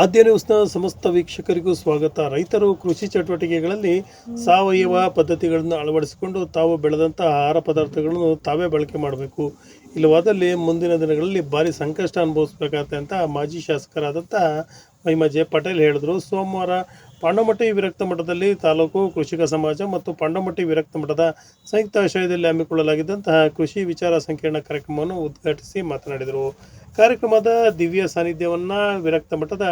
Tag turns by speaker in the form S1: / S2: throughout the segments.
S1: ಆದ್ಯ ನ್ಯೂಸ್ನ ಸಮಸ್ತ ವೀಕ್ಷಕರಿಗೂ ಸ್ವಾಗತ. ರೈತರು ಕೃಷಿ ಚಟುವಟಿಕೆಗಳಲ್ಲಿ ಸಾವಯವ ಪದ್ಧತಿಗಳನ್ನು ಅಳವಡಿಸಿಕೊಂಡು ತಾವು ಬೆಳೆದಂಥ ಆಹಾರ ಪದಾರ್ಥಗಳನ್ನು ತಾವೇ ಬಳಕೆ ಮಾಡಬೇಕು. ಇಲ್ಲವಾದಲ್ಲಿ ಮುಂದಿನ ದಿನಗಳಲ್ಲಿ ಭಾರಿ ಸಂಕಷ್ಟ ಅನುಭವಿಸಬೇಕಾಗತ್ತೆ ಅಂತ ಮಾಜಿ ಶಾಸಕರಾದಂಥ ಮಹಿಮಾ ಜೆ ಪಟೇಲ್ ಹೇಳಿದ್ರು. ಸೋಮವಾರ ಪಾಂಡಮಟ್ಟಿ ವಿರಕ್ತ ಮಠದಲ್ಲಿ ತಾಲೂಕು ಕೃಷಿಕ ಸಮಾಜ ಮತ್ತು ಪಾಂಡಮಟ್ಟಿ ವಿರಕ್ತ ಮಠದ ಸಂಯುಕ್ತ ಆಶ್ರಯದಲ್ಲಿ ಹಮ್ಮಿಕೊಳ್ಳಲಾಗಿದ್ದಂತಹ ಕೃಷಿ ವಿಚಾರ ಸಂಕಿರಣ ಕಾರ್ಯಕ್ರಮವನ್ನು ಉದ್ಘಾಟಿಸಿ ಮಾತನಾಡಿದರು. ಕಾರ್ಯಕ್ರಮದ ದಿವ್ಯ ಸಾನ್ನಿಧ್ಯವನ್ನು ವಿರಕ್ತ ಮಠದ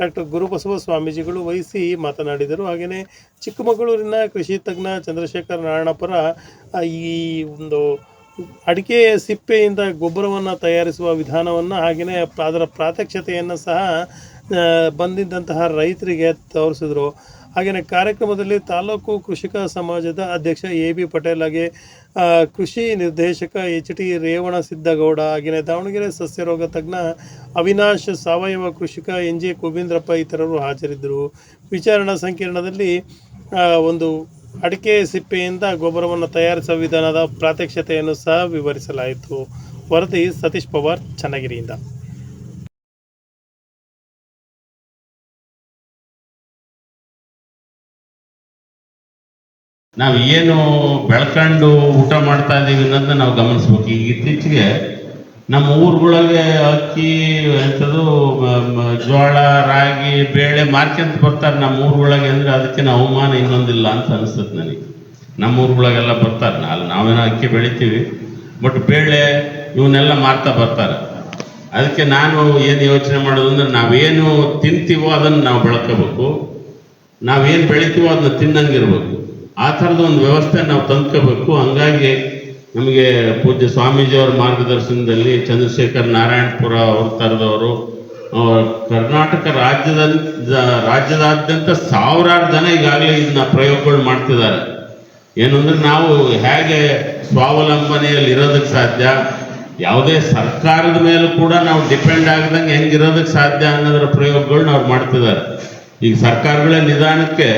S1: ಡಾಕ್ಟರ್ ಗುರುಬಸವ ಸ್ವಾಮೀಜಿಗಳು ವಹಿಸಿ ಮಾತನಾಡಿದರು. ಹಾಗೆಯೇ ಚಿಕ್ಕಮಗಳೂರಿನ ಕೃಷಿ ತಜ್ಞ ಚಂದ್ರಶೇಖರ್ ನಾರಾಯಣಪುರ ಈ ಒಂದು ಅಡಿಕೆ ಸಿಪ್ಪೆಯಿಂದ ಗೊಬ್ಬರವನ್ನು ತಯಾರಿಸುವ ವಿಧಾನವನ್ನು ಹಾಗೆಯೇ ಅದರ ಪ್ರಾತ್ಯಕ್ಷತೆಯನ್ನು ಸಹ ಬಂದಿದ್ದಂತಹ ರೈತರಿಗೆ ತೋರಿಸಿದ್ರು. ಹಾಗೆಯೇ ಕಾರ್ಯಕ್ರಮದಲ್ಲಿ ತಾಲೂಕು ಕೃಷಿಕ ಸಮಾಜದ ಅಧ್ಯಕ್ಷ ಎ ಬಿ ಪಟೇಲ್ ಹಾಗೆ ಕೃಷಿ ನಿರ್ದೇಶಕ ಎಚ್ ಟಿ ರೇವಣ ಸಿದ್ದಗೌಡ ಹಾಗೆಯೇ ದಾವಣಗೆರೆ ಸಸ್ಯರೋಗ ತಜ್ಞ ಅವಿನಾಶ್ ಸಾವಯವ ಕೃಷಿಕ ಎನ್ ಜೆ ಕೋವಿಂದ್ರಪ್ಪ ಇತರರು ಹಾಜರಿದ್ದರು. ವಿಚಾರಣಾ ಸಂಕಿರಣದಲ್ಲಿ ಒಂದು ಅಡಿಕೆ ಸಿಪ್ಪೆಯಿಂದ ಗೊಬ್ಬರವನ್ನು ತಯಾರಿಸುವ ವಿಧಾನದ ಪ್ರಾತ್ಯಕ್ಷತೆಯನ್ನು ಸಹ ವಿವರಿಸಲಾಯಿತು. ವರದಿ ಸತೀಶ್ ಪವಾರ್, ಚನ್ನಗಿರಿಯಿಂದ.
S2: ನಾವು ಏನು ಬೆಳ್ಕೊಂಡು ಊಟ ಮಾಡ್ತಾ ಇದ್ದೀವಿ ಅನ್ನೋದನ್ನ ನಾವು ಗಮನಿಸ್ಬೇಕು. ಈಗ ಇತ್ತೀಚೆಗೆ ನಮ್ಮ ಊರುಗಳಿಗೆ ಅಕ್ಕಿ, ಎಂಥದ್ದು ಜೋಳ, ರಾಗಿ, ಬೇಳೆ ಮಾರ್ಕೆಂತ ಬರ್ತಾರೆ ನಮ್ಮ ಊರುಗಳಿಗೆ ಅಂದ್ರೆ ನಾವು ಅವಮಾನ ಇನ್ನೊಂದಿಲ್ಲ ಅಂತ ಅನಿಸ್ತದೆ ನನಗೆ. ನಮ್ಮ ಊರುಗಳಿಗೆಲ್ಲ ಬರ್ತಾರೆ. ಅಲ್ಲಿ ನಾವೇನೋ ಅಕ್ಕಿ ಬೆಳಿತೀವಿ ಬಟ್ ಬೇಳೆ ಇವನ್ನೆಲ್ಲ ಮಾರ್ತಾ ಬರ್ತಾರೆ. ಅದಕ್ಕೆ ನಾನು ಏನು ಯೋಚನೆ ಮಾಡೋದು ಅಂದ್ರೆ ನಾವೇನು ತಿಂತೀವೋ ಅದನ್ನು ನಾವು ಬೆಳ್ಕೋಬೇಕು. ನಾವೇನು ಬೆಳಿತೀವೋ ಅದನ್ನ ತಿನ್ನಂಗಿರ್ಬೇಕು ಆ ಥರದ ಒಂದು ವ್ಯವಸ್ಥೆ ನಾವು ತಂದ್ಕೋಬೇಕು. ಹಂಗಾಗಿ ನಮಗೆ ಪೂಜ್ಯ ಸ್ವಾಮೀಜಿಯವರ ಮಾರ್ಗದರ್ಶನದಲ್ಲಿ ಚಂದ್ರಶೇಖರ್ ನಾರಾಯಣಪುರ ಅವ್ರ ಥರದವರು ಕರ್ನಾಟಕ ರಾಜ್ಯದ ರಾಜ್ಯದಾದ್ಯಂತ ಸಾವಿರಾರು ಜನ ಈಗಾಗಲೇ ಇದನ್ನ ಪ್ರಯೋಗಗಳು ಮಾಡ್ತಿದ್ದಾರೆ. ಏನಂದ್ರೆ ನಾವು ಹೇಗೆ ಸ್ವಾವಲಂಬನೆಯಲ್ಲಿ ಇರೋದಕ್ಕೆ ಸಾಧ್ಯ? ಯಾವುದೇ ಸರ್ಕಾರದ ಮೇಲೂ ಕೂಡ ನಾವು ಡಿಪೆಂಡ್ ಆಗದಂಗೆ ಹೆಂಗಿರೋದಕ್ಕೆ ಸಾಧ್ಯ ಅನ್ನೋದರ ಪ್ರಯೋಗಗಳನ್ನ ಅವ್ರು ಮಾಡ್ತಿದ್ದಾರೆ. ಈಗ ಸರ್ಕಾರಗಳ ನಿಧಾನಕ್ಕೆ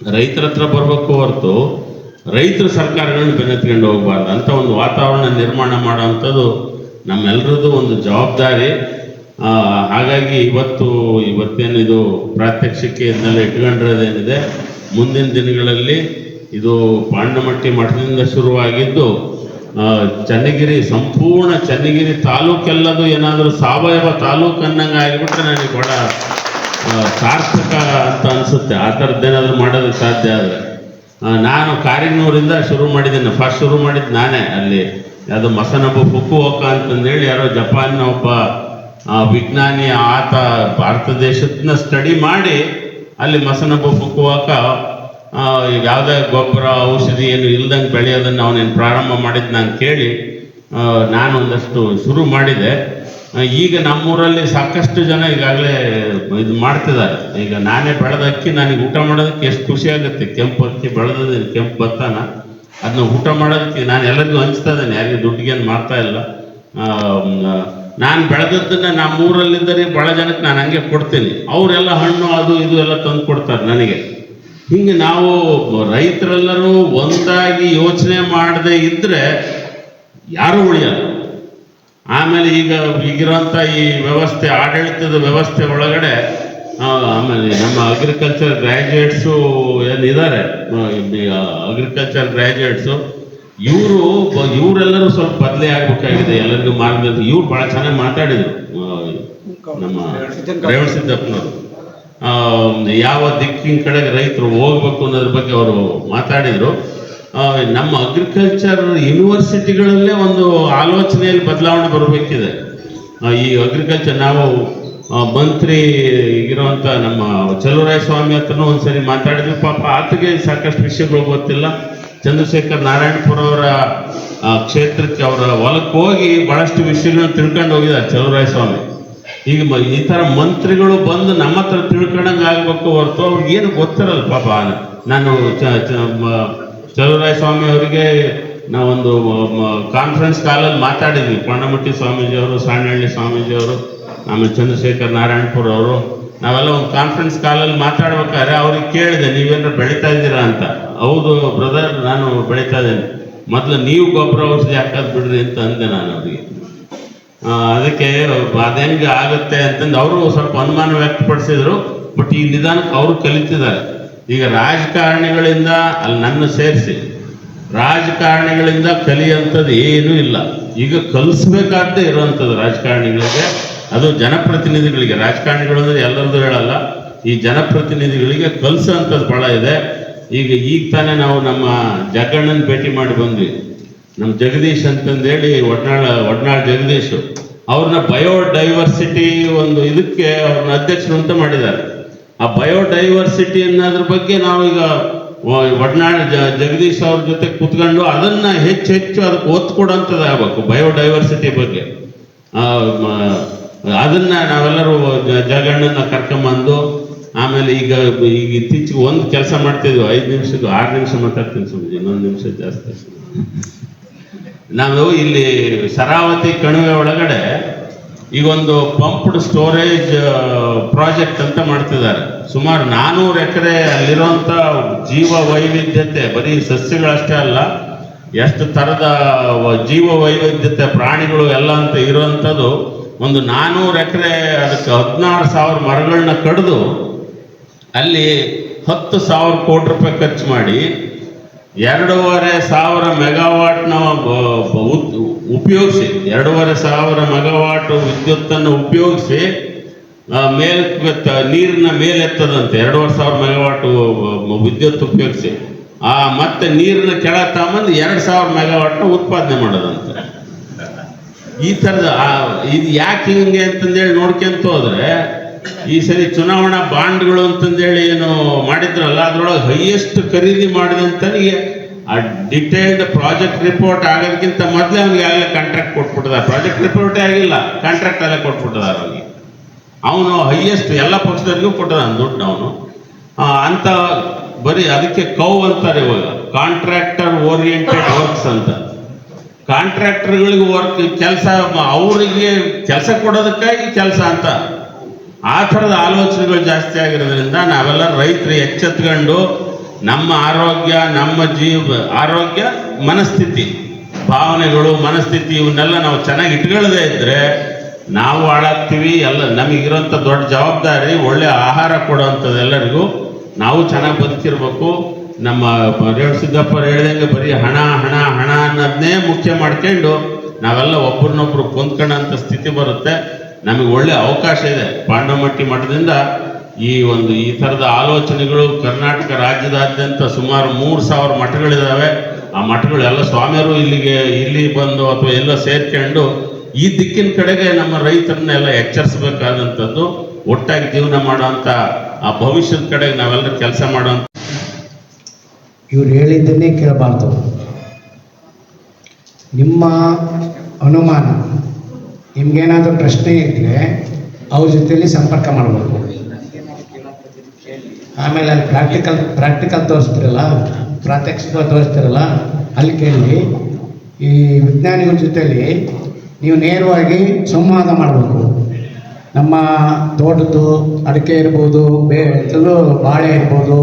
S2: ರೈತರ ಹತ್ರ ಬರಬೇಕು ಹೊರತು ರೈತರ ಸರ್ಕಾರಗಳನ್ನ ಬೆನ್ನತ್ಕೊಂಡು ಹೋಗಬಾರ್ದು. ಅಂತ ಒಂದು ವಾತಾವರಣ ನಿರ್ಮಾಣ ಮಾಡೋವಂಥದ್ದು ನಮ್ಮೆಲ್ಲರದ್ದು ಒಂದು ಜವಾಬ್ದಾರಿ. ಹಾಗಾಗಿ ಇವತ್ತು ಇವತ್ತೇನಿದು ಇದು ಪ್ರಾತ್ಯಕ್ಷಿಕೆಯನ್ನೆಲ್ಲ ಇಟ್ಕೊಂಡಿರೋದೇನಿದೆ, ಮುಂದಿನ ದಿನಗಳಲ್ಲಿ ಇದು ಪಾಂಡಮಟ್ಟಿ ಮಠದಿಂದ ಶುರುವಾಗಿದ್ದು ಚನ್ನಗಿರಿ, ಸಂಪೂರ್ಣ ಚನ್ನಗಿರಿ ತಾಲೂಕೆಲ್ಲದು ಏನಾದರೂ ಸಾವಯವ ತಾಲೂಕು ಅನ್ನಂಗೆ ಆಗಿಬಿಟ್ರೆ ನನಗೆ ಬಹಳ ಸಾರ್ಥಕ ಅಂತ ಅನಿಸುತ್ತೆ. ಆ ಥರದ್ದೇನಾದರೂ ಮಾಡೋದಕ್ಕೆ ಸಾಧ್ಯ ಆದರೆ. ನಾನು ಕಾರಿನೂರಿಂದ ಶುರು ಮಾಡಿದ್ದೇನೆ. ಫಸ್ಟ್ ಶುರು ಮಾಡಿದ್ದು ನಾನೇ ಅಲ್ಲಿ. ಯಾವುದೋ ಮಸನೊಬ್ಬ ಫುಕುವೋಕ ಅಂತಂದೇಳಿ ಯಾರೋ ಜಪಾನ್ನ ಒಬ್ಬ ವಿಜ್ಞಾನಿ ಆತ ಭಾರತ ದೇಶದನ್ನ ಸ್ಟಡಿ ಮಾಡಿ ಅಲ್ಲಿ ಮಸನೊಬ್ಬ ಫುಕುವಾಕ ಯಾವುದೇ ಗೊಬ್ಬರ, ಔಷಧಿ ಏನು ಇಲ್ದಂಗೆ ಬೆಳೆಯೋದನ್ನು ಅವನೇನು ಪ್ರಾರಂಭ ಮಾಡಿದ್ದು ನಾನು ಕೇಳಿ ನಾನೊಂದಷ್ಟು ಶುರು ಮಾಡಿದೆ. ಈಗ ನಮ್ಮೂರಲ್ಲಿ ಸಾಕಷ್ಟು ಜನ ಈಗಾಗಲೇ ಇದು ಮಾಡ್ತಿದ್ದಾರೆ. ಈಗ ನಾನೇ ಬೆಳೆದ ಅಕ್ಕಿ, ನನಗೆ ಊಟ ಮಾಡೋದಕ್ಕೆ ಎಷ್ಟು ಖುಷಿ ಆಗುತ್ತೆ. ಕೆಂಪು ಅಕ್ಕಿ ಬೆಳೆದ ಕೆಂಪು ಭತ್ತನ. ಅದನ್ನ ಊಟ ಮಾಡೋದಕ್ಕೆ ನಾನು ಎಲ್ಲರಿಗೂ ಹಂಚ್ತಾ ಇದ್ದೇನೆ. ಯಾರಿಗೂ ದುಡ್ಡಿಗೇನು ಮಾಡ್ತಾ ಇಲ್ಲ. ನಾನು ಬೆಳೆದದ್ದನ್ನ ನಮ್ಮೂರಲ್ಲಿದ್ದರೆ ಭಾಳ ಜನಕ್ಕೆ ನಾನು ಹಂಗೆ ಕೊಡ್ತೀನಿ. ಅವರೆಲ್ಲ ಹಣ್ಣು, ಅದು, ಇದು ಎಲ್ಲ ತಂದು ಕೊಡ್ತಾರೆ ನನಗೆ. ಹಿಂಗೆ ನಾವು ರೈತರೆಲ್ಲರೂ ಒಂದಾಗಿ ಯೋಚನೆ ಮಾಡದೆ ಇದ್ದರೆ ಯಾರೂ ಉಳಿಯಲ್ಲ. ಆಮೇಲೆ ಈಗ ಈಗಿರುವಂಥ ಈ ವ್ಯವಸ್ಥೆ, ಆಡಳಿತದ ವ್ಯವಸ್ಥೆ ಒಳಗಡೆ ಆಮೇಲೆ ನಮ್ಮ ಅಗ್ರಿಕಲ್ಚರ್ ಗ್ರ್ಯಾಜುಯೇಟ್ಸು ಏನಿದ್ದಾರೆ? ಅಗ್ರಿಕಲ್ಚರ್ ಗ್ರ್ಯಾಜುಯೇಟ್ಸು ಇವರು ಇವರೆಲ್ಲರೂ ಸ್ವಲ್ಪ ಬದಲೇ ಆಗ್ಬೇಕಾಗಿದೆ. ಎಲ್ಲರಿಗೂ ಮಾರ್ಗದರ್ಶನ, ಇವ್ರು ಭಾಳ ಚೆನ್ನಾಗಿ ಮಾತಾಡಿದರು. ನಮ್ಮ ರೇವಣ ಸಿದ್ದಪ್ಪನವರು. ಯಾವ ದಿಕ್ಕಿನ ಕಡೆಗೆ ರೈತರು ಹೋಗ್ಬೇಕು ಅನ್ನೋದ್ರ ಬಗ್ಗೆ ಅವರು ಮಾತಾಡಿದ್ರು. ನಮ್ಮ ಅಗ್ರಿಕಲ್ಚರ್ ಯೂನಿವರ್ಸಿಟಿಗಳಲ್ಲೇ ಒಂದು ಆಲೋಚನೆಯಲ್ಲಿ ಬದಲಾವಣೆ ಬರಬೇಕಿದೆ. ಈ ಅಗ್ರಿಕಲ್ಚರ್ ನಾವು ಮಂತ್ರಿ ಇರುವಂತ ನಮ್ಮ ಚಲುವರಾಯ ಸ್ವಾಮಿ ಹತ್ರನೂ ಒಂದ್ಸರಿ ಮಾತಾಡಿದ್ವಿ. ಪಾಪ ಆತಗೆ ಸಾಕಷ್ಟು ವಿಷಯಗಳು ಗೊತ್ತಿಲ್ಲ. ಚಂದ್ರಶೇಖರ್ ನಾರಾಯಣಪುರ ಅವರ ಕ್ಷೇತ್ರಕ್ಕೆ ಅವರ ಹೊಲಕ್ಕೆ ಹೋಗಿ ಬಹಳಷ್ಟು ವಿಷಯಗಳನ್ನ ತಿಳ್ಕೊಂಡು ಹೋಗಿದ್ದಾರೆ ಚಲುವರಾಯ ಸ್ವಾಮಿ. ಈಗ ಈ ತರ ಮಂತ್ರಿಗಳು ಬಂದು ನಮ್ಮ ಹತ್ರ ತಿಳ್ಕೊಂಡಂಗೆ ಆಗ್ಬೇಕು ಹೊರತು ಅವ್ರಿಗೆ ಏನು ಗೊತ್ತಿರಲ್ಲ ಪಾಪ. ನಾನು ಚ- ಚಲುವರಾಯ ಸ್ವಾಮಿ ಅವರಿಗೆ ನಾವೊಂದು ಕಾನ್ಫರೆನ್ಸ್ ಕಾಲಲ್ಲಿ ಮಾತಾಡಿದ್ವಿ. ಪಣ್ಣಮಟ್ಟಿ ಸ್ವಾಮೀಜಿ ಅವರು ಸಾಣಹಳ್ಳಿ ಸ್ವಾಮೀಜಿ ಅವರು ಆಮೇಲೆ ಚಂದ್ರಶೇಖರ್ ನಾರಾಯಣಪುರ ಅವರು. ನಾವೆಲ್ಲ ಒಂದು ಕಾನ್ಫರೆನ್ಸ್ ಕಾಲಲ್ಲಿ ಮಾತಾಡ್ಬೇಕಾದ್ರೆ ಅವ್ರಿಗೆ ಕೇಳಿದೆ, ನೀವೇನಾರು ಬೆಳೀತಾ ಇದ್ದೀರಾ ಅಂತ. ಹೌದು ಬ್ರದರ್ ನಾನು ಬೆಳೀತಾ ಇದ್ದೇನೆ. ಮೊದಲು ನೀವು ಗೊಬ್ಬರ ಔಷಧಿ ಹಾಕೋದು ಬಿಡ್ರಿ ಅಂತ ಅಂದೆ ನಾನು ಅವರಿಗೆ. ಅದಕ್ಕೆ ಅದೇನಿಗೆ ಆಗುತ್ತೆ ಅಂತಂದು ಅವರು ಸ್ವಲ್ಪ ಅನುಮಾನ ವ್ಯಕ್ತಪಡಿಸಿದ್ರು, ಬಟ್ ಈ ನಿಧಾನಕ್ಕೆ ಅವರು ಕಲಿತಿದ್ದಾರೆ. ಈಗ ರಾಜಕಾರಣಿಗಳಿಂದ ಅಲ್ಲಿ ನನ್ನ ಸೇರಿಸಿ, ರಾಜಕಾರಣಿಗಳಿಂದ ಕಲಿಯುವಂಥದ್ದು ಏನೂ ಇಲ್ಲ. ಈಗ ಕಲಿಸ್ಬೇಕಾದ್ದೇ ಇರುವಂಥದ್ದು ರಾಜಕಾರಣಿಗಳಿಗೆ, ಅದು ಜನಪ್ರತಿನಿಧಿಗಳಿಗೆ, ರಾಜಕಾರಣಿಗಳು ಅಂದರೆ ಎಲ್ಲರದ್ದು ಹೇಳಲ್ಲ, ಈ ಜನಪ್ರತಿನಿಧಿಗಳಿಗೆ ಕಲಿಸೋಂಥದ್ದು ಭಾಳ ಇದೆ. ಈಗ ಈಗ ತಾನೇ ನಾವು ನಮ್ಮ ಜಗಣ್ಣನ ಭೇಟಿ ಮಾಡಿ ಬಂದ್ವಿ. ನಮ್ಮ ಜಗದೀಶ್ ಅಂತಂದೇಳಿ ಒಡ್ನಾಳ ಒಡ್ನಾಳ್ ಜಗದೀಶ್, ಅವ್ರನ್ನ ಬಯೋಡೈವರ್ಸಿಟಿ ಒಂದು ಇದಕ್ಕೆ ಅವ್ರನ್ನ ಅಧ್ಯಕ್ಷರು ಅಂತ ಮಾಡಿದ್ದಾರೆ. ಆ ಬಯೋಡೈವರ್ಸಿಟಿ ಅನ್ನೋದ್ರ ಬಗ್ಗೆ ನಾವೀಗ ಒಡನಾಡ ಜಗದೀಶ್ ಅವ್ರ ಜೊತೆ ಕೂತ್ಕೊಂಡು ಅದನ್ನ ಹೆಚ್ಚು ಹೆಚ್ಚು ಅದಕ್ಕೆ ಒತ್ತು ಕೊಡೋಂಥದ್ದು ಆಗ್ಬೇಕು, ಬಯೋಡೈವರ್ಸಿಟಿ ಬಗ್ಗೆ. ಅದನ್ನ ನಾವೆಲ್ಲರೂ ಜಗಣ್ಣನ ಕರ್ಕೊಂಬಂದು, ಆಮೇಲೆ ಈಗ ಈಗ ಇತ್ತೀಚೆಗೆ ಒಂದು ಕೆಲಸ ಮಾಡ್ತಿದ್ವಿ, ಐದು ನಿಮಿಷದ್ದು, ಆರು ನಿಮಿಷ ಮಾತಾಡ್ತೀನಿ ಸುಮ್ಮನೆ ಇನ್ನೊಂದು ನಿಮಿಷ ಜಾಸ್ತಿ. ನಾವು ಇಲ್ಲಿ ಶರಾವತಿ ಕಣಿವೆ ಒಳಗಡೆ ಈಗ ಒಂದು ಪಂಪ್ಡ್ ಸ್ಟೋರೇಜ್ ಪ್ರಾಜೆಕ್ಟ್ ಅಂತ ಮಾಡ್ತಿದ್ದಾರೆ. ಸುಮಾರು ನಾನೂರು ಎಕರೆ ಅಲ್ಲಿರುವಂಥ ಜೀವ ವೈವಿಧ್ಯತೆ ಬರೀ ಸಸ್ಯಗಳಷ್ಟೇ ಅಲ್ಲ, ಎಷ್ಟು ಥರದ ಜೀವ ವೈವಿಧ್ಯತೆ ಪ್ರಾಣಿಗಳು ಎಲ್ಲ ಅಂತ ಇರುವಂಥದ್ದು, ಒಂದು ನಾನೂರು ಎಕರೆ, ಅದಕ್ಕೆ ಹದಿನಾರು ಸಾವಿರ ಮರಗಳನ್ನ ಕಡಿದು, ಅಲ್ಲಿ ಹತ್ತು ಸಾವಿರ ಕೋಟಿ ರೂಪಾಯಿ ಖರ್ಚು ಮಾಡಿ ಎರಡೂವರೆ ಸಾವಿರ ಮೆಗಾವಾಟ್ನ ಉಪಯೋಗಿಸಿ, ಎರಡೂವರೆ ಸಾವಿರ ಮೆಗಾವಾಟ್ ವಿದ್ಯುತ್ತನ್ನು ಉಪಯೋಗಿಸಿ ಮೇಲ್ ನೀರಿನ ಮೇಲೆತ್ತದಂತೆ ಎರಡೂವರೆ ಸಾವಿರ ಮೆಗಾವಾಟ್ ವಿದ್ಯುತ್ ಉಪಯೋಗಿಸಿ, ಆ, ಮತ್ತೆ ನೀರಿನ ಕೆಳ ತಗೊಂಬಂದು ಎರಡು ಸಾವಿರ ಮೆಗಾವಾಟ್ನ ಉತ್ಪಾದನೆ ಮಾಡೋದಂತೆ. ಈ ಥರದ ಇದು ಯಾಕೆ ಹಿಂಗೆ ಅಂತಂದೇಳಿ ನೋಡ್ಕೊಂತ ಹೋದ್ರೆ ಈ ಸರಿ ಚುನಾವಣಾ ಬಾಂಡ್ಗಳು ಅಂತಂದೇಳಿ ಏನು ಮಾಡಿದ್ರಲ್ಲ, ಅದರೊಳಗೆ ಹೈಯೆಸ್ಟ್ ಖರೀದಿ ಮಾಡಿದಂತನಿಗೆ ಆ ಡಿಟೇಲ್ಡ್ ಪ್ರಾಜೆಕ್ಟ್ ರಿಪೋರ್ಟ್ ಆಗೋದಕ್ಕಿಂತ ಮೊದಲೇ ಅವ್ನಿಗೆ ಆಗಲೇ ಕಾಂಟ್ರಾಕ್ಟ್ ಕೊಟ್ಬಿಟ್ಟದ ಪ್ರಾಜೆಕ್ಟ್ ರಿಪೋರ್ಟೇ ಆಗಿಲ್ಲ ಕಾಂಟ್ರಾಕ್ಟ್ ಅಲ್ಲೇ ಕೊಟ್ಬಿಟ್ಟದ ಅವ್ರಿಗೆ ಅವನು ಹೈಯೆಸ್ಟ್ ಎಲ್ಲ ಪಕ್ಷದವ್ರಿಗೂ ಕೊಟ್ಟದ ದುಡ್ಡು ಅವನು. ಅಂತ ಬರೀ ಅದಕ್ಕೆ ಕೌ ಅಂತಾರೆ ಇವಾಗ. ಕಾಂಟ್ರಾಕ್ಟರ್ ಓರಿಯೆಂಟೆಡ್ ವರ್ಕ್ಸ್ ಅಂತ. ಕಾಂಟ್ರಾಕ್ಟರ್ಗಳಿಗೆ ವರ್ಕ್ ಕೆಲಸ, ಅವರಿಗೆ ಕೆಲಸ ಕೊಡೋದಕ್ಕಾಗಿ ಕೆಲಸ ಅಂತ. ಆ ಥರದ ಆಲೋಚನೆಗಳು ಜಾಸ್ತಿ ಆಗಿರೋದ್ರಿಂದ ನಾವೆಲ್ಲ ರೈತರು ಎಚ್ಚೆತ್ಕೊಂಡು ನಮ್ಮ ಆರೋಗ್ಯ, ನಮ್ಮ ಜೀವ, ಆರೋಗ್ಯ, ಮನಸ್ಥಿತಿ, ಭಾವನೆಗಳು, ಮನಸ್ಥಿತಿ ಇವನ್ನೆಲ್ಲ ನಾವು ಚೆನ್ನಾಗಿ ಇಟ್ಕೊಳ್ಳದೆ ಇದ್ರೆ ನಾವು ಹಾಳಾಗ್ತೀವಿ, ಎಲ್ಲ ನಮಗಿರೋಂಥ ದೊಡ್ಡ ಜವಾಬ್ದಾರಿ, ಒಳ್ಳೆ ಆಹಾರ ಕೊಡೋವಂಥದ್ದು ಎಲ್ಲರಿಗೂ ನಾವು ಚೆನ್ನಾಗಿ ಬದುಕಿರ್ಬೇಕು. ನಮ್ಮ ರೇಣು ಸಿದ್ದಪ್ಪ ಹೇಳ್ದಂಗೆ ಬರೀ ಹಣ ಹಣ ಹಣ ಅನ್ನೋದನ್ನೇ ಮುಖ್ಯ ಮಾಡ್ಕೊಂಡು ನಾವೆಲ್ಲ ಒಬ್ರನ್ನೊಬ್ರು ಹೊಂದ್ಕೊಳ್ಳೋಂಥ ಸ್ಥಿತಿ ಬರುತ್ತೆ. ನಮಗೆ ಒಳ್ಳೆ ಅವಕಾಶ ಇದೆ. ಪಾಂಡವಮಟ್ಟಿ ಮಠದಿಂದ ಈ ಒಂದು ಈ ಥರದ ಆಲೋಚನೆಗಳು ಕರ್ನಾಟಕ ರಾಜ್ಯದಾದ್ಯಂತ ಸುಮಾರು ಮೂರು ಸಾವಿರ ಮಠಗಳಿದ್ದಾವೆ ಆ ಮಠಗಳೆಲ್ಲ ಸ್ವಾಮಿಯರು ಇಲ್ಲಿಗೆ ಇಲ್ಲಿ ಬಂದು ಅಥವಾ ಎಲ್ಲ ಸೇರ್ಕೊಂಡು ಈ ದಿಕ್ಕಿನ ಕಡೆಗೆ ನಮ್ಮ ರೈತರನ್ನೆಲ್ಲ ಎಚ್ಚರಿಸಬೇಕಾದಂಥದ್ದು, ಒಟ್ಟಾಗಿ ಜೀವನ ಮಾಡುವಂಥ ಆ ಭವಿಷ್ಯದ ಕಡೆಗೆ ನಾವೆಲ್ಲರೂ ಕೆಲಸ ಮಾಡೋಂಥ
S3: ಇವ್ರು ಹೇಳಿದ್ದನ್ನೇ ಕೇಳಬಾರ್ದು. ನಿಮ್ಮ ಅನುಮಾನ ನಿಮ್ಗೇನಾದರೂ ಪ್ರಶ್ನೆ ಇದ್ದರೆ ಅವ್ರ ಜೊತೆಯಲ್ಲಿ ಸಂಪರ್ಕ ಮಾಡಬೇಕು ಆಮೇಲೆ ಅಲ್ಲಿ ಪ್ರಾಕ್ಟಿಕಲ್ ಪ್ರಾಕ್ಟಿಕಲ್ ತೋರಿಸ್ತಿರಲ್ಲ, ಪ್ರಾತ್ಯಕ್ಷಿಕ ತೋರಿಸ್ತಿರಲ್ಲ, ಅಲ್ಲಿ ಕೇಳಿ, ಈ ವಿಜ್ಞಾನಿಗಳ ಜೊತೆಯಲ್ಲಿ ನೀವು ನೇರವಾಗಿ ಸಂವಾದ ಮಾಡಬೇಕು ನಮ್ಮ ತೋಟದ್ದು ಅಡಿಕೆ ಇರ್ಬೋದು, ಬೇ ಬಾಳೆ ಇರ್ಬೋದು,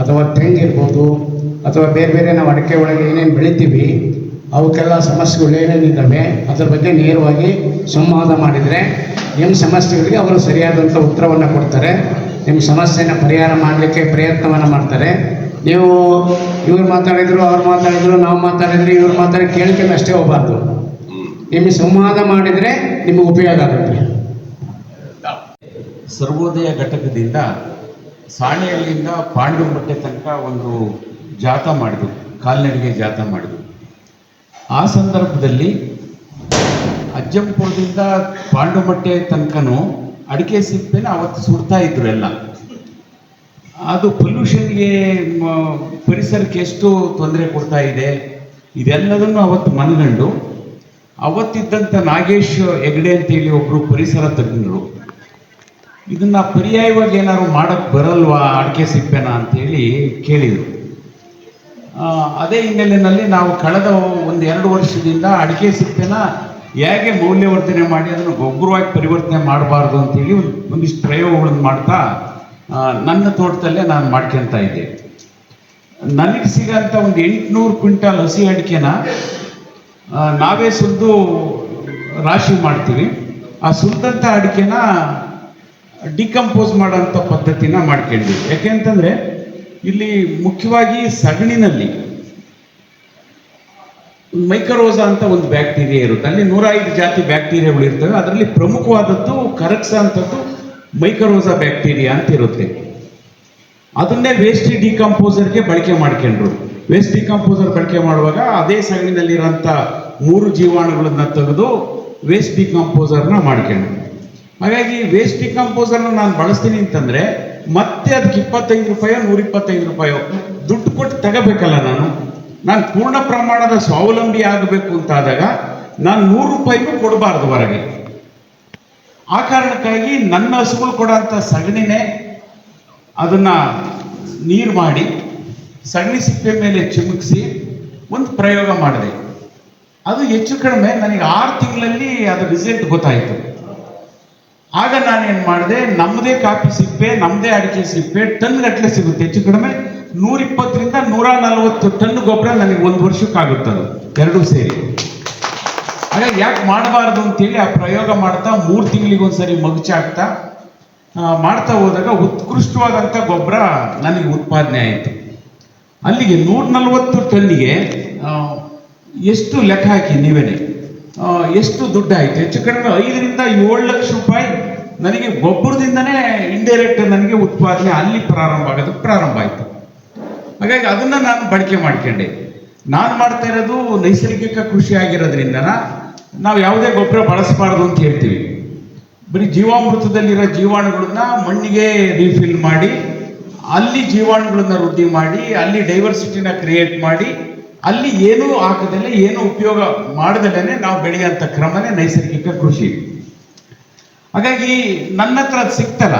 S3: ಅಥವಾ ತೆಂಗಿರ್ಬೋದು, ಅಥವಾ ಬೇರೆ ಬೇರೆ ನಾವು ಅಡಿಕೆ ಒಳಗೆ ಏನೇನು ಬೆಳಿತೀವಿ ಅವಕ್ಕೆಲ್ಲ ಸಮಸ್ಯೆಗಳು ಏನೇನಿದ್ದಾವೆ ಅದ್ರ ಬಗ್ಗೆ ನೇರವಾಗಿ ಸಂವಾದ ಮಾಡಿದರೆ, ನಿಮ್ಮ ಸಮಸ್ಯೆಗಳಿಗೆ ಅವರು ಸರಿಯಾದಂಥ ಉತ್ತರವನ್ನು ಕೊಡ್ತಾರೆ. ನಿಮ್ಮ ಸಮಸ್ಯೆನ ಪರಿಹಾರ ಮಾಡಲಿಕ್ಕೆ ಪ್ರಯತ್ನವನ್ನು ಮಾಡ್ತಾರೆ. ನೀವು ಇವ್ರು ಮಾತಾಡಿದ್ರು, ಅವ್ರು ಮಾತಾಡಿದ್ರು, ನಾವು ಮಾತಾಡಿದ್ರು, ಇವ್ರು ಮಾತಾಡಿ ಕೇಳ್ಕೊಂಡು ಅಷ್ಟೇ ಹೋಗಬಾರ್ದು. ನಿಮಗೆ ಸಂವಾದ ಮಾಡಿದರೆ ನಿಮಗೆ ಉಪಯೋಗ ಆಗುತ್ತೆ.
S4: ಸರ್ವೋದಯ ಘಟಕದಿಂದ ಸಾಣೆಯಲ್ಲಿಂದ ಪಾಂಡುಮಟ್ಟೆ ತನಕ ಒಂದು ಜಾಥಾ ಮಾಡಿದ್ರು ಕಾಲ್ನಡಿಗೆ ಜಾಥಾ ಮಾಡಿದ್ರು ಆ ಸಂದರ್ಭದಲ್ಲಿ ಅಜ್ಜಂಪುರದಿಂದ ಪಾಂಡುಮಟ್ಟೆ ತನಕನೂ ಅಡಿಕೆ ಸಿಪ್ಪೆನ ಅವತ್ತು ಸುಡ್ತಾ ಇದ್ರು ಎಲ್ಲ. ಅದು ಪೊಲ್ಯೂಷನ್ಗೆ ಪರಿಸರಕ್ಕೆ ಎಷ್ಟು ತೊಂದರೆ ಕೊಡ್ತಾ ಇದೆ. ಇದೆಲ್ಲದನ್ನು ಅವತ್ತು ಮನಗಂಡು ಅವತ್ತಿದ್ದಂಥ ನಾಗೇಶ್ ಹೆಗ್ಡೆ ಅಂತೇಳಿ ಒಬ್ಬರು ಪರಿಸರ ತಜ್ಞರು, ಇದನ್ನ ಪರ್ಯಾಯವಾಗಿ ಏನಾದ್ರು ಮಾಡಕ್ ಬರಲ್ವಾ ಅಡಿಕೆ ಸಿಪ್ಪೆನ ಅಂತೇಳಿ ಕೇಳಿದರು. ಅದೇ ಹಿನ್ನೆಲೆಯಲ್ಲಿ ನಾವು ಕಳೆದ ಒಂದು ಎರಡು ವರ್ಷದಿಂದ ಅಡಿಕೆ ಸಿಪ್ಪೆನ ಹೇಗೆ ಮೌಲ್ಯವರ್ಧನೆ ಮಾಡಿ ಅದನ್ನು ಗೊಬ್ಬರವಾಗಿ ಪರಿವರ್ತನೆ ಮಾಡಬಾರ್ದು ಅಂತೇಳಿ ಒಂದು ಒಂದಿಷ್ಟು ಪ್ರಯೋಗಗಳನ್ನು ಮಾಡ್ತಾ ನನ್ನ ತೋಟದಲ್ಲೇ ನಾನು ಮಾಡ್ಕೊತಾ ಇದ್ದೆ. ನನಗೆ ಸಿಗೋಂಥ ಒಂದು ಎಂಟುನೂರು ಕ್ವಿಂಟಾಲ್ ಹಸಿ ಅಡಿಕೆನ ನಾವೇ ಸುಲಿದು ರಾಶಿ ಮಾಡ್ತೀವಿ. ಆ ಸುಲಿದಂಥ ಅಡಿಕೆನ ಡಿಕಂಪೋಸ್ ಮಾಡೋಂಥ ಪದ್ಧತಿನ ಮಾಡ್ಕೊಂಡ್ವಿ ಯಾಕೆಂತಂದ್ರೆ ಇಲ್ಲಿ ಮುಖ್ಯವಾಗಿ ಸಗಣಿನಲ್ಲಿ ಮೈಕರೋಸಾ ಅಂತ ಒಂದು ಬ್ಯಾಕ್ಟೀರಿಯಾ ಇರುತ್ತೆ. ಅಲ್ಲಿ ನೂರ ಐದು ಜಾತಿ ಬ್ಯಾಕ್ಟೀರಿಯಾಗಳು ಇರ್ತವೆ. ಅದರಲ್ಲಿ ಪ್ರಮುಖವಾದದ್ದು ಕರಕ್ಸ ಅಂತದ್ದು ಮೈಕರೋಸಾ ಬ್ಯಾಕ್ಟೀರಿಯಾ ಅಂತ ಇರುತ್ತೆ. ಅದನ್ನೇ ವೇಸ್ಟ್ ಡಿಕಂಪೋಸರ್ಗೆ ಬಳಕೆ ಮಾಡ್ಕೊಂಡ್ರು. ವೇಸ್ಟ್ ಡಿಕಂಪೋಸರ್ ಬಳಕೆ ಮಾಡುವಾಗ ಅದೇ ಸಗಣಿನಲ್ಲಿರೋಂಥ ಮೂರು ಜೀವಾಣುಗಳನ್ನ ತೆಗೆದು ವೇಸ್ಟ್ ಡಿಕಂಪೋಸರ್ನ ಮಾಡ್ಕೊಂಡ್ರು. ಹಾಗಾಗಿ ವೇಸ್ಟ್ ಡಿಕಂಪೋಸರ್ನ ನಾನು ಬಳಸ್ತೀನಿ ಅಂತಂದ್ರೆ ಮತ್ತೆ ಅದಕ್ಕೆ ಇಪ್ಪತ್ತೈದು ರೂಪಾಯೋ ನೂರ ಇಪ್ಪತ್ತೈದು ರೂಪಾಯೋ? ದುಡ್ಡು ಕೊಟ್ಟು ತಗೋಬೇಕಲ್ಲ ನಾನು? ನಾನು ಪೂರ್ಣ ಪ್ರಮಾಣದ ಸ್ವಾವಲಂಬಿ ಆಗಬೇಕು ಅಂತಾದಾಗ ನಾನು ನೂರು ರೂಪಾಯಿಗೂ ಕೊಡಬಾರ್ದು ಹೊರಗೆ. ಆ ಕಾರಣಕ್ಕಾಗಿ ನನ್ನ ಹಸುಗಳು ಕೊಡೋಂಥ ಸಗಣಿನೇ ಅದನ್ನ ನೀರು ಮಾಡಿ, ಸಗಣಿ ಸಿಪ್ಪೆ ಮೇಲೆ ಚಿಮುಕಿಸಿ ಒಂದು ಪ್ರಯೋಗ ಮಾಡಿದೆ. ಅದು ಹೆಚ್ಚು ಕಡಿಮೆ, ನನಗೆ ಆರು ತಿಂಗಳಲ್ಲಿ ಅದು ರಿಸಲ್ಟ್ ಗೊತ್ತಾಯಿತು. ಆಗ ನಾನೇನು ಮಾಡಿದೆ ನಮ್ಮದೇ ಕಾಪಿ ಸಿಪ್ಪೆ ನಮ್ಮದೇ ಅಡಿಕೆ ಸಿಪ್ಪೆ, ಟನ್ ಗಟ್ಟಲೆ ಸಿಗುತ್ತೆ. ಹೆಚ್ಚು ಕಡಿಮೆ ನೂರ ಇಪ್ಪತ್ತರಿಂದ ನೂರ ನಲವತ್ತು ಟನ್ ಗೊಬ್ಬರ ನನಗೆ ಒಂದು ವರ್ಷಕ್ಕಾಗುತ್ತೆ ಅದು ಎರಡೂ ಸೇರಿ. ಹಾಗಾಗಿ ಯಾಕೆ ಮಾಡಬಾರ್ದು ಅಂತೇಳಿ ಆ ಪ್ರಯೋಗ ಮಾಡ್ತಾ, ಮೂರು ತಿಂಗಳಿಗೊಂದ್ಸರಿ ಮಗುಚಾಗ್ತಾ ಮಾಡ್ತಾ ಹೋದಾಗ ಉತ್ಕೃಷ್ಟವಾದಂಥ ಗೊಬ್ಬರ ನನಗೆ ಉತ್ಪಾದನೆ ಆಯಿತು. ಅಲ್ಲಿಗೆ ನೂರ ನಲವತ್ತು ಟನ್ನಿಗೆ ಎಷ್ಟು ಲೆಕ್ಕ ಹಾಕಿ ನೀವೇನೆ? ಎಷ್ಟು ದುಡ್ಡಾಯಿತು? ಹೆಚ್ಚು ಕಡಿಮೆ ಐದರಿಂದ ಏಳು ಲಕ್ಷ ರೂಪಾಯಿ ನನಗೆ ಗೊಬ್ಬರದಿಂದನೇ ಇಂಡೈರೆಕ್ಟ್ ನನಗೆ ಉತ್ಪಾದನೆ ಅಲ್ಲಿ ಪ್ರಾರಂಭ ಆಗೋದಕ್ಕೆ ಪ್ರಾರಂಭ ಆಯಿತು. ಹಾಗಾಗಿ ಅದನ್ನ ನಾನು ಬಳಕೆ ಮಾಡ್ಕೊಂಡೆ. ನಾನು ಮಾಡ್ತಾ ಇರೋದು ನೈಸರ್ಗಿಕ ಕೃಷಿ ಆಗಿರೋದ್ರಿಂದ ನಾವು ಯಾವುದೇ ಗೊಬ್ಬರ ಬಳಸಬಾರ್ದು ಅಂತ ಹೇಳ್ತೀವಿ. ಬರೀ ಜೀವಾಮೃತದಲ್ಲಿರೋ ಜೀವಾಣುಗಳನ್ನ ಮಣ್ಣಿಗೆ ರೀಫಿಲ್ ಮಾಡಿ, ಅಲ್ಲಿ ಜೀವಾಣುಗಳನ್ನ ವೃದ್ಧಿ ಮಾಡಿ, ಅಲ್ಲಿ ಡೈವರ್ಸಿಟಿನ ಕ್ರಿಯೇಟ್ ಮಾಡಿ ಅಲ್ಲಿ ಏನೂ ಹಾಕದಲ್ಲೇ, ಏನು ಉಪಯೋಗ ಮಾಡದಲ್ಲೇ ನಾವು ಬೆಳೆಯುವಂಥ ಕ್ರಮನೇ ನೈಸರ್ಗಿಕ ಕೃಷಿ. ಹಾಗಾಗಿ ನನ್ನ ಹತ್ರ ಅದು ಸಿಕ್ತಲ್ಲ,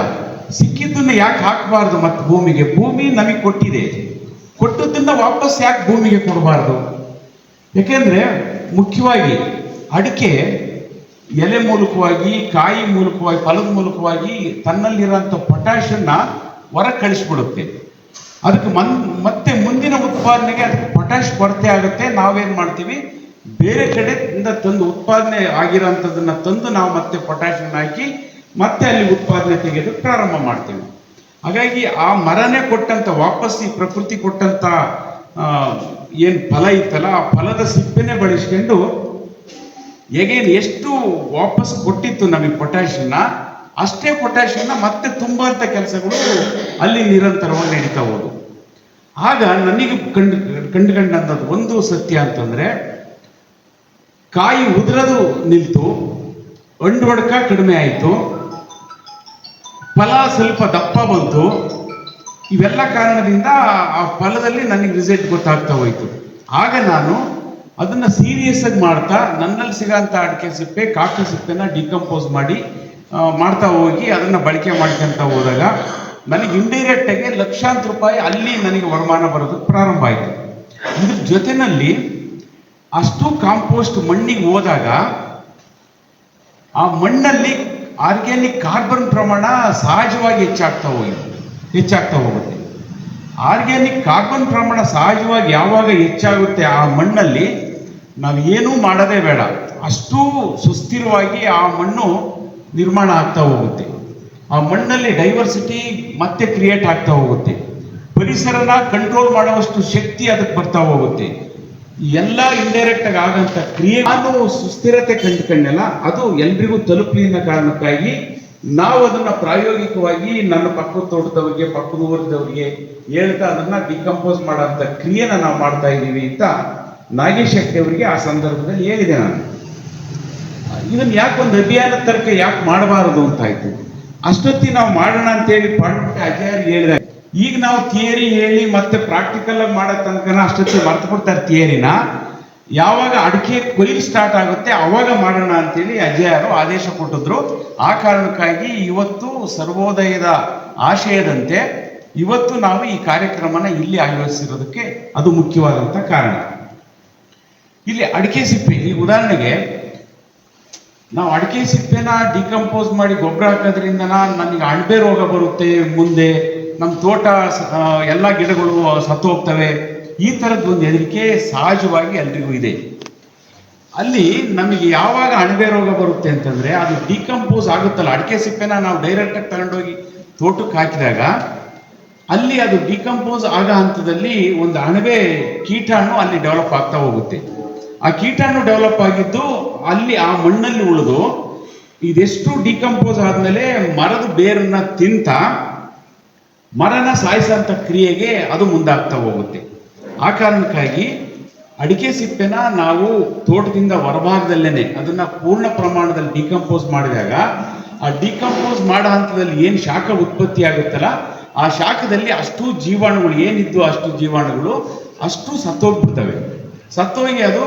S4: ಸಿಕ್ಕಿದ್ದನ್ನ ಯಾಕೆ ಹಾಕಬಾರ್ದು ಮತ್ತೆ ಭೂಮಿಗೆ? ಭೂಮಿ ನಮಗೆ ಕೊಟ್ಟಿದೆ. ಕೊಟ್ಟದ್ದನ್ನ ವಾಪಸ್ ಯಾಕೆ ಭೂಮಿಗೆ ಕೊಡಬಾರ್ದು? ಯಾಕೆಂದ್ರೆ ಮುಖ್ಯವಾಗಿ ಅಡಿಕೆ ಎಲೆ ಮೂಲಕವಾಗಿ, ಕಾಯಿ ಮೂಲಕವಾಗಿ, ಫಲದ ಮೂಲಕವಾಗಿ ತನ್ನಲ್ಲಿರೋಂಥ ಪೊಟ್ಯಾಷನ್ನ ಹೊರ ಕಳಿಸ್ಬಿಡುತ್ತೆ. ಅದಕ್ಕೆ ಮನ್, ಮತ್ತೆ ಮುಂದಿನ ಉತ್ಪಾದನೆಗೆ ಅದಕ್ಕೆ ಪೊಟ್ಯಾಶ್ ಕೊರತೆ ಆಗುತ್ತೆ. ನಾವೇನ್ ಮಾಡ್ತೀವಿ? ಬೇರೆ ಕಡೆಯಿಂದ ತಂದು ಉತ್ಪಾದನೆ ಆಗಿರೋಂಥದ್ದನ್ನ ತಂದು ನಾವು ಮತ್ತೆ ಪೊಟ್ಯಾಶ್ ಹಾಕಿ ಮತ್ತೆ ಅಲ್ಲಿ ಉತ್ಪಾದನೆ ತೆಗೆದು ಪ್ರಾರಂಭ ಮಾಡ್ತೀವಿ. ಹಾಗಾಗಿ ಆ ಮರನೇ ಕೊಟ್ಟಂತ, ವಾಪಸ್ ಈ ಪ್ರಕೃತಿ ಕೊಟ್ಟಂತ ಏನು ಫಲ ಇತ್ತಲ್ಲ, ಆ ಫಲದ ಸಿಪ್ಪೆನೆ ಬಳಸ್ಕೊಂಡು ಹೇಗೇನು ಎಷ್ಟು ವಾಪಸ್ ಕೊಟ್ಟಿತ್ತು ನಮಗೆ ಪೊಟ್ಯಾಷನ್ನ ಅಷ್ಟೇ ಪೊಟ್ಯಾಷಿಯನ್ನ ಮತ್ತೆ ತುಂಬಂಥ ಕೆಲಸಗಳು ಅಲ್ಲಿ ನಿರಂತರವಾಗಿ ನಡೀತಾ ಹೋದು. ಆಗ ನನಗೆ ಕಂಡು ಕಂಡುಕೊಂಡಂಥದ್ದು ಒಂದು ಸತ್ಯ ಅಂತಂದ್ರೆ, ಕಾಯಿ ಉದುರದು ನಿಲ್ತು ಹಣ್ಣು ಹೊಡ್ಕ ಕಡಿಮೆ ಆಯಿತು, ಫಲ ಸ್ವಲ್ಪ ದಪ್ಪ ಬಂತು, ಇವೆಲ್ಲ ಕಾರಣದಿಂದ ಆ ಫಲದಲ್ಲಿ ನನಗೆ ರಿಸಲ್ಟ್ ಗೊತ್ತಾಗ್ತಾ ಹೋಯ್ತು. ಆಗ ನಾನು ಅದನ್ನ ಸೀರಿಯಸ್ ಆಗಿ ಮಾಡ್ತಾ ನನ್ನಲ್ಲಿ ಸಿಗೋಂಥ ಅಡಿಕೆ ಸಿಪ್ಪೆ, ಕಾಕಿ ಸಿಪ್ಪೆನ ಡಿಕಂಪೋಸ್ ಮಾಡಿ ಮಾಡ್ತಾ ಹೋಗಿ ಅದನ್ನು ಬಳಕೆ ಮಾಡ್ಕೊಂತ ಹೋದಾಗ ನನಗೆ ಇಂಡೈರೆಕ್ಟಾಗಿ ಲಕ್ಷಾಂತರ ರೂಪಾಯಿ ಅಲ್ಲಿ ನನಗೆ ವರಮಾನ ಬರೋದಕ್ಕೆ ಪ್ರಾರಂಭ ಆಯಿತು. ಇದ್ರ ಜೊತೆಯಲ್ಲಿ ಅಷ್ಟು ಕಾಂಪೋಸ್ಟ್ ಮಣ್ಣಿಗೆ ಹೋದಾಗ ಆ ಮಣ್ಣಲ್ಲಿ ಆರ್ಗ್ಯಾನಿಕ್ ಕಾರ್ಬನ್ ಪ್ರಮಾಣ ಸಹಜವಾಗಿ ಹೆಚ್ಚಾಗ್ತಾ ಹೋಗಿ ಹೆಚ್ಚಾಗ್ತಾ ಹೋಗುತ್ತೆ. ಆರ್ಗ್ಯಾನಿಕ್ ಕಾರ್ಬನ್ ಪ್ರಮಾಣ ಸಹಜವಾಗಿ ಯಾವಾಗ ಹೆಚ್ಚಾಗುತ್ತೆ ಆ ಮಣ್ಣಲ್ಲಿ, ನಾವು ಏನೂ ಮಾಡೋದೇ ಬೇಡ. ಅಷ್ಟು ಸುಸ್ಥಿರವಾಗಿ ಆ ಮಣ್ಣು ನಿರ್ಮಾಣ ಆಗ್ತಾ ಹೋಗುತ್ತೆ. ಆ ಮಣ್ಣಲ್ಲಿ ಡೈವರ್ಸಿಟಿ ಮತ್ತೆ ಕ್ರಿಯೇಟ್ ಆಗ್ತಾ ಹೋಗುತ್ತೆ. ಪರಿಸರನ ಕಂಟ್ರೋಲ್ ಮಾಡುವಷ್ಟು ಶಕ್ತಿ ಅದಕ್ಕೆ ಬರ್ತಾ ಹೋಗುತ್ತೆ. ಎಲ್ಲ ಇಂಡೈರೆಕ್ಟ್ ಆಗಿ ಆಗಂತ ಕ್ರಿಯೆ ನಾನು ಸುಸ್ಥಿರತೆ ಕಂಡುಕೊಂಡೆಲ್ಲ ಅದು ಎಲ್ರಿಗೂ ತಲುಪಲಿ ಅನ್ನೋ ಕಾರಣಕ್ಕಾಗಿ ನಾವು ಅದನ್ನ ಪ್ರಾಯೋಗಿಕವಾಗಿ ನನ್ನ ಪಕ್ಕದ ತೋಟದವರಿಗೆ, ಪಕ್ಕದ ಊರದವರಿಗೆ ಹೇಳ್ತಾ ಅದನ್ನ ಡಿಕಂಪೋಸ್ ಮಾಡೋಂಥ ಕ್ರಿಯೆನ ನಾವು ಮಾಡ್ತಾ ಇದ್ದೀವಿ ಅಂತ ನಾಗೇಶ್ ಶೆಟ್ಟಿ ಅವರಿಗೆ ಆ ಸಂದರ್ಭದಲ್ಲಿ ಹೇಳಿದೆ ನಾನು. ಇದನ್ನ ಯಾಕೆ ಒಂದು ಅಭಿಯಾನ ತರ್ಕ ಯಾಕೆ ಮಾಡಬಾರದು ಅಂತ ಆಯ್ತು ಅಷ್ಟೊತ್ತಿ ನಾವು ಮಾಡೋಣ ಅಂತೇಳಿ ಪಾಂಡಿತ್ಯ ಅಜಯಾರ್ ಹೇಳಿದಾಗ ಈಗ ನಾವು ಥಿಯರಿ ಹೇಳಿ ಮತ್ತೆ ಪ್ರಾಕ್ಟಿಕಲ್ ಆಗಿ ಮಾಡೋ ತನಕ ಅಷ್ಟೊತ್ತಿ ಮರ್ತು ಕೊಡ್ತಾರೆ ಥಿಯರಿನ ಯಾವಾಗ ಅಡಿಕೆ ಕೊಯ್ಲು ಸ್ಟಾರ್ಟ್ ಆಗುತ್ತೆ ಅವಾಗ ಮಾಡೋಣ ಅಂತೇಳಿ ಅಜಯರು ಆದೇಶ ಕೊಟ್ಟಿದ್ರು. ಆ ಕಾರಣಕ್ಕಾಗಿ ಇವತ್ತು ಸರ್ವೋದಯದ ಆಶಯದಂತೆ ಇವತ್ತು ನಾವು ಈ ಕಾರ್ಯಕ್ರಮನ ಇಲ್ಲಿ ಆಯೋಜಿಸಿರೋದಕ್ಕೆ ಅದು ಮುಖ್ಯವಾದಂಥ ಕಾರಣ. ಇಲ್ಲಿ ಅಡಿಕೆ ಸಿಪ್ಪೆ, ಈ ಉದಾಹರಣೆಗೆ ನಾವು ಅಡಿಕೆ ಸಿಪ್ಪೆನ ಡಿಕಂಪೋಸ್ ಮಾಡಿ ಗೊಬ್ಬರ ಹಾಕೋದ್ರಿಂದ ನನಗೆ ಅಣಬೆ ರೋಗ ಬರುತ್ತೆ. ಮುಂದೆ ನಮ್ಮ ತೋಟ ಎಲ್ಲ ಗಿಡಗಳು ಸತ್ತು ಹೋಗ್ತವೆ. ಈ ಥರದ್ದು ಒಂದು ಹೆದರಿಕೆ ಸಹಜವಾಗಿ ಎಲ್ರಿಗೂ ಇದೆ. ಅಲ್ಲಿ ನಮಗೆ ಯಾವಾಗ ಅಣಬೆ ರೋಗ ಬರುತ್ತೆ ಅಂತಂದ್ರೆ ಅದು ಡಿಕಂಪೋಸ್ ಆಗುತ್ತಲ್ಲ. ಅಡಿಕೆ ಸಿಪ್ಪೆನ ನಾವು ಡೈರೆಕ್ಟ್ ಆಗಿ ತಗೊಂಡೋಗಿ ತೋಟಕ್ಕೆ ಹಾಕಿದಾಗ ಅಲ್ಲಿ ಅದು ಡಿಕಂಪೋಸ್ ಆಗ ಹಂತದಲ್ಲಿ ಒಂದು ಅಣಬೆ ಕೀಟಾಣು ಅಲ್ಲಿ ಡೆವಲಪ್ ಆಗ್ತಾ ಹೋಗುತ್ತೆ. ಆ ಕೀಟಾಣು ಡೆವಲಪ್ ಆಗಿದ್ದು ಅಲ್ಲಿ ಆ ಮಣ್ಣಲ್ಲಿ ಉಳಿದು ಇದೆಷ್ಟು ಡಿಕಂಪೋಸ್ ಆದ್ಮೇಲೆ ಮರದ ಬೇರನ್ನ ತಿಂತ ಮರನ ಸಾಯಿಸಂತ ಕ್ರಿಯೆಗೆ ಅದು ಮುಂದಾಗ್ತಾ ಹೋಗುತ್ತೆ. ಆ ಕಾರಣಕ್ಕಾಗಿ ಅಡಿಕೆ ಸಿಪ್ಪೆನ ನಾವು ತೋಟದಿಂದ ಹೊರಭಾಗದಲ್ಲೇನೆ ಅದನ್ನ ಪೂರ್ಣ ಪ್ರಮಾಣದಲ್ಲಿ ಡಿಕಂಪೋಸ್ ಮಾಡಿದಾಗ ಆ ಡಿಕಂಪೋಸ್ ಮಾಡೋ ಹಂತದಲ್ಲಿ ಏನು ಶಾಖ ಉತ್ಪತ್ತಿ ಆಗುತ್ತಲ್ಲ, ಆ ಶಾಖದಲ್ಲಿ ಅಷ್ಟು ಜೀವಾಣುಗಳು ಏನಿದ್ದು ಅಷ್ಟು ಜೀವಾಣುಗಳು ಅಷ್ಟು ಸತ್ತೋಗ್ಬಿಡ್ತವೆ. ಸತ್ತೋಗಿ ಅದು,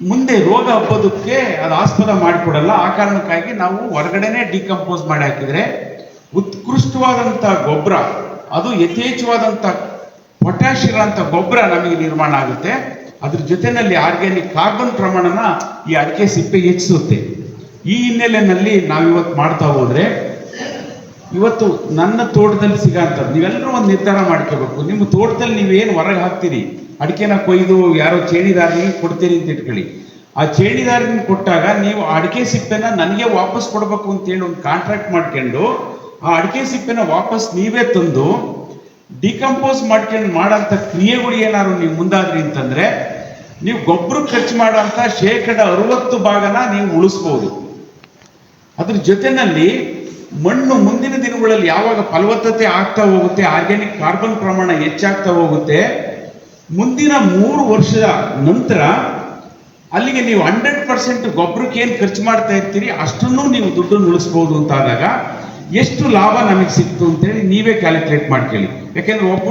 S4: ಮುಂದೆ ರೋಗ ಹಬ್ಬೋದಕ್ಕೆ ಅದು ಆಸ್ಪದ ಮಾಡಿಕೊಡಲ್ಲ. ಆ ಕಾರಣಕ್ಕಾಗಿ ನಾವು ಹೊರಗಡೆನೆ ಡಿಕಂಪೋಸ್ ಮಾಡಿ ಹಾಕಿದ್ರೆ ಉತ್ಕೃಷ್ಟವಾದಂಥ ಗೊಬ್ಬರ, ಅದು ಯಥೇಚ್ಛವಾದಂಥ ಪೊಟ್ಯಾಶ್ ಇರೋಂಥ ಗೊಬ್ಬರ ನಮಗೆ ನಿರ್ಮಾಣ ಆಗುತ್ತೆ. ಅದ್ರ ಜೊತೆನಲ್ಲಿ ಆರ್ಗ್ಯಾನಿಕ್ ಕಾರ್ಬನ್ ಪ್ರಮಾಣನ ಈ ಅಡಿಕೆ ಸಿಪ್ಪೆ ಹೆಚ್ಚಿಸುತ್ತೆ. ಈ ಹಿನ್ನೆಲೆಯಲ್ಲಿ ನಾವಿವತ್ತು ಮಾಡ್ತಾ ಹೋದ್ರೆ ಇವತ್ತು ನನ್ನ ತೋಟದಲ್ಲಿ ಸಿಗೋಂಥದ್ದು. ನೀವೆಲ್ಲರೂ ಒಂದು ನಿರ್ಧಾರ ಮಾಡ್ಕೋಬೇಕು. ನಿಮ್ಮ ತೋಟದಲ್ಲಿ ನೀವೇನು ಹೊರಗೆ ಹಾಕ್ತೀರಿ? ಅಡಿಕೆನ ಕೊಯ್ದು ಯಾರೋ ಚೇಣಿದಾರಿಗೆ ಕೊಡ್ತೀರಿ ಅಂತ ಇಟ್ಕೊಳ್ಳಿ. ಆ ಚೇಣಿದಾರನಿಗೆ ಕೊಟ್ಟಾಗ ನೀವು ಆ ಅಡಿಕೆ ಸಿಪ್ಪೆನ ನನಗೆ ವಾಪಸ್ ಕೊಡಬೇಕು ಅಂತೇಳಿ ಒಂದು ಕಾಂಟ್ರಾಕ್ಟ್ ಮಾಡ್ಕೊಂಡು ಆ ಅಡಿಕೆ ಸಿಪ್ಪೆನ ವಾಪಸ್ ನೀವೇ ತಂದು ಡಿಕಂಪೋಸ್ ಮಾಡ್ಕೊಂಡು ಮಾಡೋಂಥ ಕ್ರಿಯೆಗಳು ಏನಾದ್ರು ನೀವು ಮುಂದಾದ್ರಿ ಅಂತಂದರೆ ನೀವು ಗೊಬ್ಬರ ಖರ್ಚು ಮಾಡೋಂಥ ಶೇಕಡ ಅರವತ್ತು ಭಾಗನ ನೀವು ಉಳಿಸ್ಬೋದು. ಅದ್ರ ಜೊತೆನಲ್ಲಿ ಮಣ್ಣು ಮುಂದಿನ ದಿನಗಳಲ್ಲಿ ಯಾವಾಗ ಫಲವತ್ತತೆ ಆಗ್ತಾ ಹೋಗುತ್ತೆ ಆರ್ಗ್ಯಾನಿಕ್ ಕಾರ್ಬನ್ ಪ್ರಮಾಣ ಹೆಚ್ಚಾಗ್ತಾ ಹೋಗುತ್ತೆ, ಮುಂದಿನ ಮೂರು ವರ್ಷದ ನಂತರ ಅಲ್ಲಿಗೆ ನೀವು ಹಂಡ್ರೆಡ್ ಪರ್ಸೆಂಟ್ ಗೊಬ್ಬರಕ್ಕೆ ಏನು ಖರ್ಚು ಮಾಡ್ತಾ ಇರ್ತೀರಿ, ಅಷ್ಟನ್ನು ನೀವು ದುಡ್ಡನ್ನು ಉಳಿಸ್ಬೋದು ಅಂತ ಆದಾಗ ಎಷ್ಟು ಲಾಭ ನಮಗೆ ಸಿಕ್ತು ಅಂತೇಳಿ ನೀವೇ ಕ್ಯಾಲ್ಕುಲೇಟ್ ಮಾಡ್ಕೊಳ್ಳಿ ಯಾಕೆಂದ್ರೆ ಒಬ್ಬ